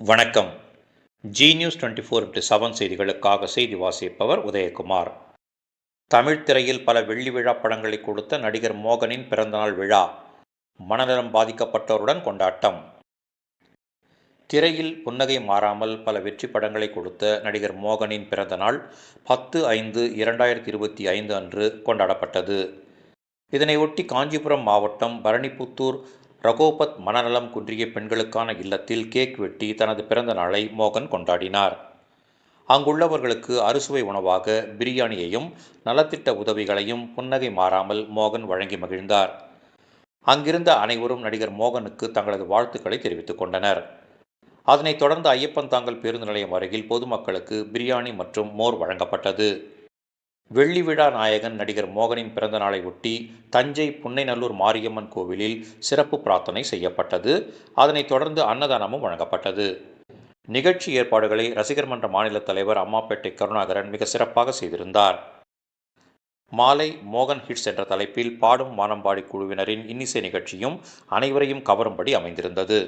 வணக்கம். Zee news twenty four into seven செய்திகளுக்காக செய்தி வாசிப்பவர் உதயகுமார். தமிழ் திரையில் பல வெள்ளி விழா படங்களை கொடுத்த நடிகர் மோகனின் பிறந்தநாள் விழா. மனநலம் பாதிக்கப்பட்டோருடன் கொண்டாட்டம். திரையில் புன்னகை மாறாமல் பல வெற்றி படங்களை கொடுத்த நடிகர் மோகனின் பிறந்தநாள் பத்து ஐந்து இரண்டாயிரத்தி இருபத்தி ஐந்து அன்று கொண்டாடப்பட்டது. இதனையொட்டி காஞ்சிபுரம் மாவட்டம் பரணிபுத்தூர் ரகோபத் மனநலம் குன்றிய பெண்களுக்கான இல்லத்தில் கேக் வெட்டி தனது பிறந்த நாளை மோகன் கொண்டாடினார். அங்குள்ளவர்களுக்கு அறுசுவை உணவாக பிரியாணியையும் நலத்திட்ட உதவிகளையும் புன்னகை மாறாமல் மோகன் வழங்கி மகிழ்ந்தார். அங்கிருந்த அனைவரும் நடிகர் மோகனுக்கு தங்களது வாழ்த்துக்களை தெரிவித்துக் கொண்டனர். அதனைத் தொடர்ந்து ஐயப்பன் தாங்கல் பேருந்து நிலையம் அருகில் பொதுமக்களுக்கு பிரியாணி மற்றும் மோர் வழங்கப்பட்டது. வெள்ளி விழா நாயகன் நடிகர் மோகனின் பிறந்த நாளை ஒட்டி தஞ்சை புன்னைநல்லூர் மாரியம்மன் கோவிலில் சிறப்பு பிரார்த்தனை செய்யப்பட்டது. அதனைத் தொடர்ந்து அன்னதானமும் வழங்கப்பட்டது. நிகழ்ச்சி ஏற்பாடுகளை ரசிகர் மன்ற மாநில தலைவர் அம்மாப்பேட்டை கருணாகரன் மிக சிறப்பாக செய்திருந்தார். மாலை மோகன் ஹிட்ஸ் என்ற தலைப்பில் பாடும் வானம்பாடி குழுவினரின் இன்னிசை நிகழ்ச்சியும் அனைவரையும் கவரும்படி அமைந்திருந்தது.